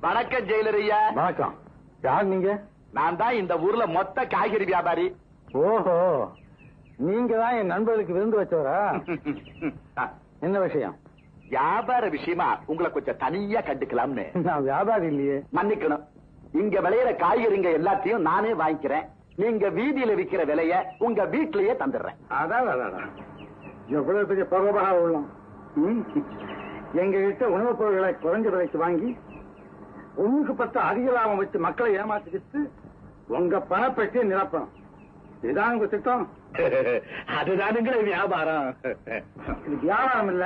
வணக்கம் ஜெயிலர் ஐயா வணக்கம். யார் நீங்க? நான் தான் இந்த ஊர்ல மொத்த காய்கறி வியாபாரி. ஓஹோ. நீங்க தான் என் நண்பர்களுக்கு விருந்து வச்சவரா? என்ன விஷயம்? வியாபார விஷயமா? உங்களை கொஞ்சம் தனியா கண்டுக்கலாம்னு. நான் வியாபாரி இல்லையே. மன்னிக்கணும். இங்க விளையிற காய்கறிங்க எல்லாத்தையும் நானே வாங்கிக்கிறேன். நீங்க வீதியில விக்கிற விலைய உங்க வீட்லயே தந்துடுறேன். அதான் எவ்வளவு பெரிய பரோபகார உள்ளம். எங்க கிட்ட உணவுப் பொருட்களை குறைஞ்ச விலைக்கு வாங்கி ஒண்ணுக்கு பத்து அதிக லாபம் வச்சு மக்களை ஏமாத்திக்கிட்டு உங்க பணப்பெட்டியை நிரப்பணும். இதுதான் உங்க திட்டம். அதுதானுங்களே வியாபாரம். இது வியாபாரம் இல்ல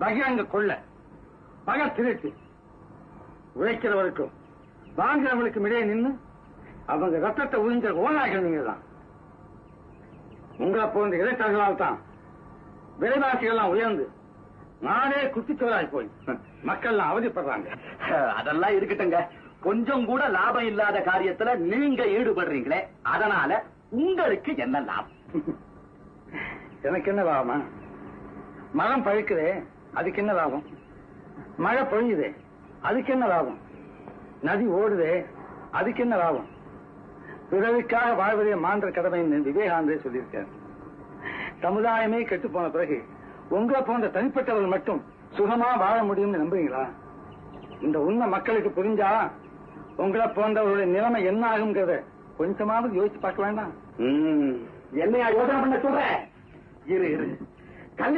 பகிரங்க கொள்ள. பக திருட்டு. உழைக்கிறவருக்கும் வாங்குறவங்களுக்கும் இடையே நின்னு அவங்க ரத்தத்தை உறிஞ்ச ஓனாக நீங்க தான் உங்களை போன்ற இடைத்தரகளால் தான் விலைவாசிகள் எல்லாம் உயர்ந்து நானே குட்டிச்சோராய் போய். மக்கள் எல்லாம் அவதிப்படுறாங்க. அதெல்லாம் இருக்கட்டுங்க கொஞ்சம் கூட லாபம் இல்லாத காரியத்துல நீங்க ஈடுபடுறீங்களே அதனால உங்களுக்கு என்ன லாபம்? எனக்கு என்ன லாபமா? மரம் பழுக்குதே அதுக்கு என்ன லாபம்? மழை பொழியுதே அதுக்கு என்ன லாபம்? நதி ஓடுதே அதுக்கு என்ன லாபம்? பிறருக்காக வாழ்வதே மாண்ட கடமைன்னு விவேகானந்தே சொல்லியிருக்கார். சமுதாயமே கெட்டு போன பிறகு உங்களை போன்ற தனிப்பட்டவர்கள் மட்டும் சுகமா வாழ முடியும்னு நம்புறீங்களா? இந்த உண்மை மக்களுக்கு புரிஞ்சா உங்களை போன்றவர்களுடைய நிலைமை என்ன ஆகுங்கிறத கொஞ்சமாவது யோசிச்சு பார்க்க வேண்டாம். என்னையா யோசனை பண்ண சொல்ற? இரு இரு.